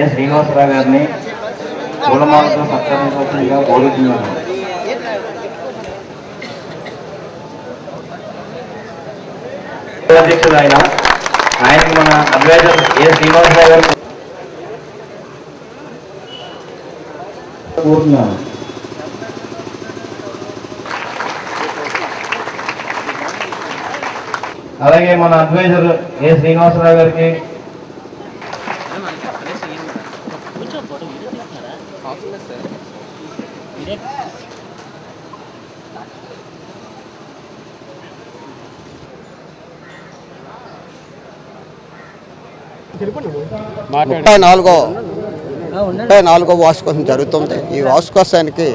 Yes Srinivasarao గారిని పూలమాలతో సత్కరించవలసిందిగా కోరుతున్నాను. అధ్యక్షుడు ఆయన ఆయనకి మన అడ్వైజర్ ఏ శ్రీనివాసరావు గారు కోరుతున్నాను. అలాగే మన అడ్వైజర్ ఏ శ్రీనివాసరావు గారికి ముప్పై నాలుగో ముప్పై నాలుగో వార్షికోత్సవం జరుగుతుంది. ఈ వార్షికోత్సవానికి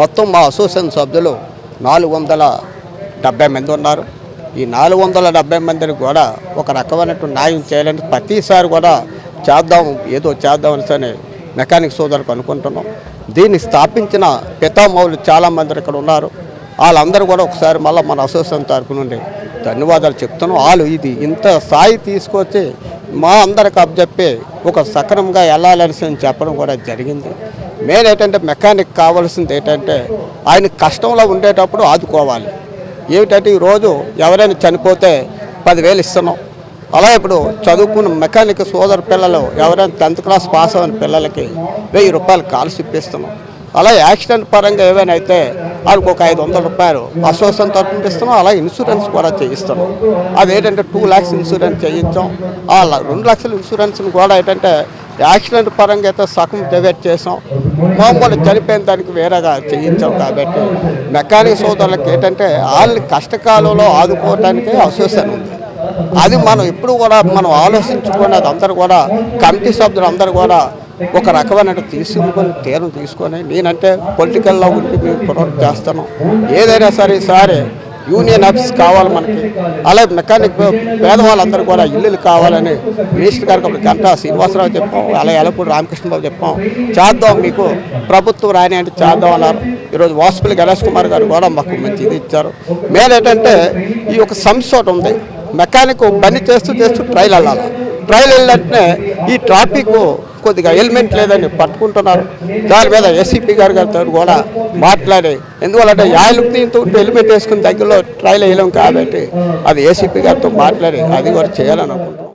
మొత్తం మా అసోసియేషన్ సభ్యులు నాలుగు వందల డెబ్బై మంది ఉన్నారు. ఈ నాలుగు వందల డెబ్బై మందిని కూడా ఒక రకమైనటువంటి న్యాయం చేయాలని ప్రతిసారి కూడా చేద్దాం ఏదో చేద్దాం అని మెకానిక్ సోదరుకు అనుకుంటున్నాం. దీన్ని స్థాపించిన పితామౌలు చాలామంది ఇక్కడ ఉన్నారు. వాళ్ళందరూ కూడా ఒకసారి మళ్ళీ మన అసోసియేషన్ తరపు నుండి ధన్యవాదాలు చెప్తున్నాం. వాళ్ళు ఇది ఇంత స్థాయి తీసుకొచ్చి మా అందరికి అప్పచెప్పి ఒక సక్రమంగా వెళ్ళాలని చెప్పడం కూడా జరిగింది. మెయిన్ ఏంటంటే మెకానిక్ కావాల్సింది ఏంటంటే ఆయన కష్టంలో ఉండేటప్పుడు ఆదుకోవాలి. ఏమిటంటే ఈరోజు ఎవరైనా చనిపోతే పదివేలు ఇస్తున్నాం. అలా ఇప్పుడు చదువుకున్న మెకానిక్ సోదర పిల్లలు ఎవరైనా టెన్త్ క్లాస్ పాస్ అయిన పిల్లలకి వెయ్యి రూపాయలు కాలర్షిప్ ఇస్తున్నాం. అలా యాక్సిడెంట్ పరంగా ఏమైనా అయితే వాళ్ళకి ఒక ఐదు వందల రూపాయలు అసోసియేషన్ తరఫున ఇస్తున్నాం. అలా ఇన్సూరెన్స్ కూడా చేయిస్తున్నాం. అదేంటంటే టూ ల్యాక్స్ ఇన్సూరెన్స్ చేయించాం. ఆ రెండు లక్షల ఇన్సూరెన్స్ని కూడా ఏంటంటే యాక్సిడెంట్ పరంగా అయితే సగం డివైడ్ చేసాం. మామూలు చనిపోయిన దానికి వేరేగా చేయించాం కాబట్టి మెకానిక్ సోదరులకు ఏంటంటే వాళ్ళని కష్టకాలంలో ఆదుకోవడానికి అసోసియేషన్ ఉంది. అది మనం ఎప్పుడు కూడా మనం ఆలోచించుకొని అది అందరూ కూడా కమిటీ సభ్యులు అందరూ కూడా ఒక రకమైన తీసుకుని తీరం తీసుకొని నేనంటే పొలిటికల్లో ఉండి మేము ప్రొడక్ట్ చేస్తాను ఏదైనా సరే సరే యూనియన్ ఆఫీస్ కావాలి మనకి. అలాగే మెకానిక్ పేదవాళ్ళందరూ కూడా ఇల్లులు కావాలని మినిస్టర్ గారికి ఒక గంటా శ్రీనివాసరావు చెప్పాం అలాగే ఎలపూడి రామకృష్ణబాబు చెప్పాం. చేద్దాం మీకు ప్రభుత్వం రాని అంటే చేద్దాం అన్నారు. ఈరోజు వాసుపల్లి గణేష్ కుమార్ గారు కూడా మాకు మంచి ఇది ఇచ్చారు. మెయిన్ ఏంటంటే ఈ యొక్క సంస్థ ఒకటి ఉంది. మెకానిక్ పని చేస్తూ చేస్తూ ట్రైల్ వెళ్ళాలి. ట్రైల్ వెళ్ళినట్టునే ఈ ట్రాఫిక్ కొద్దిగా హెల్మెట్ లేదని పట్టుకుంటున్నారు. దాని మీద ఎస్సీపీ గారు గారితో కూడా మాట్లాడి ఎందువల్లంటే యాయలు ఇంత హెల్మెట్ వేసుకుని దగ్గరలో ట్రైల్ వేయలేం కాబట్టి అది ఏసీపీ గారితో మాట్లాడి అది కూడా చేయాలని అనుకుంటున్నాం